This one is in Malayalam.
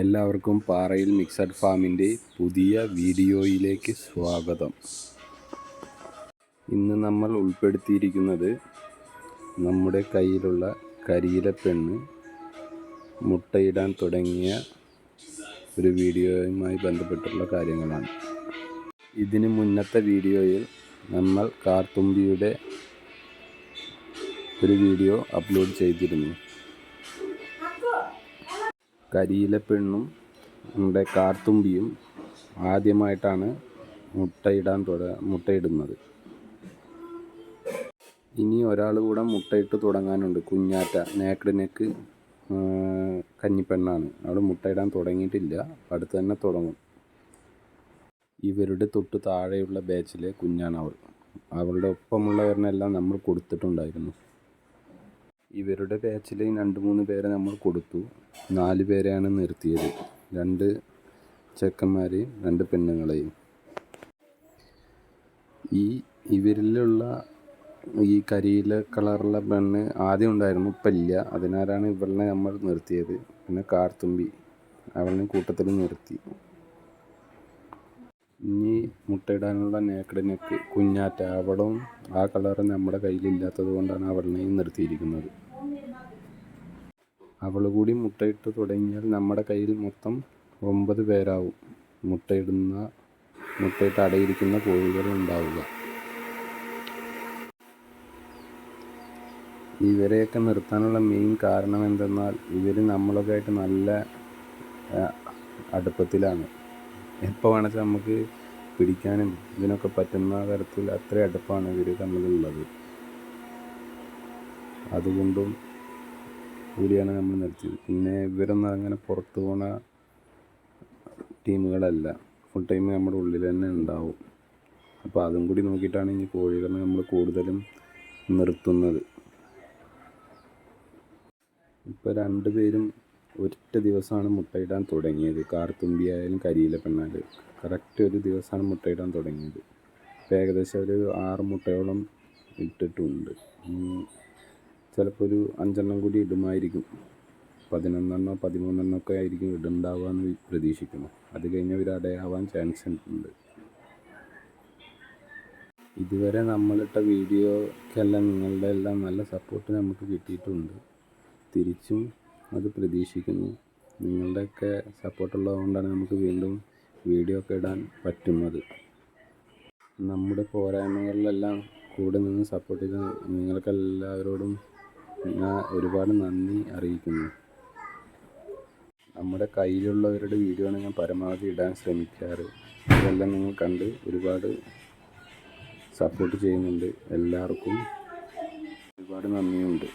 എല്ലാവർക്കും പാറയിൽ മിക്സഡ് ഫാമിന്റെ പുതിയ വീഡിയോയിലേക്ക് സ്വാഗതം. ഇന്ന് നമ്മൾ ഉൾപ്പെടുത്തിയിരിക്കുന്നത് നമ്മുടെ കയ്യിലുള്ള കരിയിലപ്പെണ്ണ് മുട്ടയിടാൻ തുടങ്ങിയ ഒരു വീഡിയോയുമായി ബന്ധപ്പെട്ടുള്ള കാര്യങ്ങളാണ്. ഇതിന് മുന്നത്തെ വീഡിയോയിൽ നമ്മൾ കാർത്തുമ്പിയുടെ ഒരു വീഡിയോ അപ്ലോഡ് ചെയ്തിരുന്നു. കരിയില പെണ്ണും നമ്മുടെ കാർത്തുമ്പിയും ആദ്യമായിട്ടാണ് മുട്ടയിടാൻ തുട മുട്ടയിടുന്നത്. ഇനി ഒരാൾ കൂടെ മുട്ടയിട്ട് തുടങ്ങാനുണ്ട്. കുഞ്ഞാറ്റ നേക്കഡ് നെക്ക് കഞ്ഞിപ്പെണ്ണാണ്. അവൾ മുട്ടയിടാൻ തുടങ്ങിയിട്ടില്ല. അടുത്ത് തന്നെ തുടങ്ങും. ഇവരുടെ തൊട്ട് താഴെയുള്ള ബാച്ചിലെ കുഞ്ഞാണ് അവൾ. അവളുടെ ഒപ്പമുള്ളവരനെല്ലാം നമ്മൾ കൊടുത്തിട്ടുണ്ടായിരുന്നു. ഇവരുടെ ബാച്ചിൽ രണ്ട് മൂന്ന് പേരെ നമ്മൾ കൊടുത്തു. നാല് പേരെയാണ് നിർത്തിയത്. രണ്ട് ചെക്കന്മാരെയും രണ്ട് പെണ്ണുങ്ങളെയും. ഈ ഇവരിലുള്ള ഈ കരിയില കളറുള്ള പെണ്ണ് ആദ്യം ഉണ്ടായിരുന്നു ഇപ്പം ഇല്ല അതിനാലാണ് ഇവളിനെ നമ്മൾ നിർത്തിയത്. പിന്നെ കാർത്തുമ്പി. അവളിനെ കൂട്ടത്തിൽ നിർത്തി. ഇനി മുട്ടയിടാനുള്ള നേക്കഡ് നെക്ക് കുഞ്ഞാറ്റ അവളും ആ കളർ നമ്മുടെ കയ്യിലില്ലാത്തത് കൊണ്ടാണ് അവളിനെയും നിർത്തിയിരിക്കുന്നത്. അവൾ കൂടി മുട്ടയിട്ട് തുടങ്ങിയാൽ നമ്മുടെ കയ്യിൽ മൊത്തം ഒമ്പത് പേരാവും. മുട്ടയിടുന്ന മുട്ടയിട്ട് അടയിരിക്കുന്ന കോഴികൾ ഉണ്ടാവുക. ഇവരെയൊക്കെ നിർത്താനുള്ള മെയിൻ കാരണം എന്തെന്നാൽ ഇവർ നമ്മളൊക്കെ ആയിട്ട് നല്ല അടുപ്പത്തിലാണ്. എപ്പോൾ വേണമെച്ചാൽ നമുക്ക് പിടിക്കാനും ഇതിനൊക്കെ പറ്റുന്ന തരത്തിൽ അത്ര അടുപ്പാണ് ഇവർ തമ്മിലുള്ളത്. അതുകൊണ്ടും കൂടിയാണ് നമ്മൾ നിർത്തിയത്. പിന്നെ ഇവരൊന്നും അങ്ങനെ പുറത്തു പോണ ടീമുകളല്ല. ഫുൾ ടൈം നമ്മുടെ ഉള്ളിൽ തന്നെ ഉണ്ടാവും. അപ്പോൾ അതും കൂടി നോക്കിയിട്ടാണ് ഇനി കോഴികളെ നമ്മൾ കൂടുതലും നിർത്തുന്നത്. ഇപ്പോൾ രണ്ട് പേരും ഒറ്റ ദിവസമാണ് മുട്ടയിടാൻ തുടങ്ങിയത്. കാർത്തുമ്പി ആയാലും കരിയില പെണ്ണാലും. കറക്റ്റ് ഒരു ദിവസമാണ് മുട്ടയിടാൻ തുടങ്ങിയത്. ഇപ്പോൾ ഏകദേശം ഒരു ആറ് മുട്ടയോളം ഇട്ടിട്ടുണ്ട്. ചിലപ്പോൾ ഒരു അഞ്ചെണ്ണം കൂടി ഇടുമായിരിക്കും. പതിനൊന്നെണ്ണോ പതിമൂന്നെണ്ണോ ഒക്കെ ആയിരിക്കും ഇടുണ്ടാവുക എന്ന് പ്രതീക്ഷിക്കുന്നു. അത് കഴിഞ്ഞ് ഒരു അടയാവാൻ ചാൻസ് ഉണ്ട്. ഇതുവരെ നമ്മളിട്ട വീഡിയോക്കെല്ലാം നിങ്ങളുടെ എല്ലാം നല്ല സപ്പോർട്ട് നമുക്ക് കിട്ടിയിട്ടുണ്ട്. തിരിച്ചും അത് പ്രതീക്ഷിക്കുന്നു. നിങ്ങളുടെയൊക്കെ സപ്പോർട്ടുള്ളത് കൊണ്ടാണ് നമുക്ക് വീണ്ടും വീഡിയോ ഒക്കെ ഇടാൻ പറ്റുന്നത്. നമ്മുടെ പോരായ്മകളിലെല്ലാം കൂടെ നിന്ന് സപ്പോർട്ട് ചെയ്ത നിങ്ങൾക്കെല്ലാവരോടും ഞാൻ ഒരുപാട് നന്ദി അറിയിക്കുന്നു. നമ്മുടെ കയ്യിലുള്ളവരുടെ വീഡിയോ ആണ് ഞാൻ പരമാവധി ഇടാൻ ശ്രമിക്കാറ്. ഇതെല്ലാം നിങ്ങൾ കണ്ട് ഒരുപാട് സപ്പോർട്ട് ചെയ്യുന്നുണ്ട്. എല്ലാവർക്കും ഒരുപാട് നന്ദിയുണ്ട്.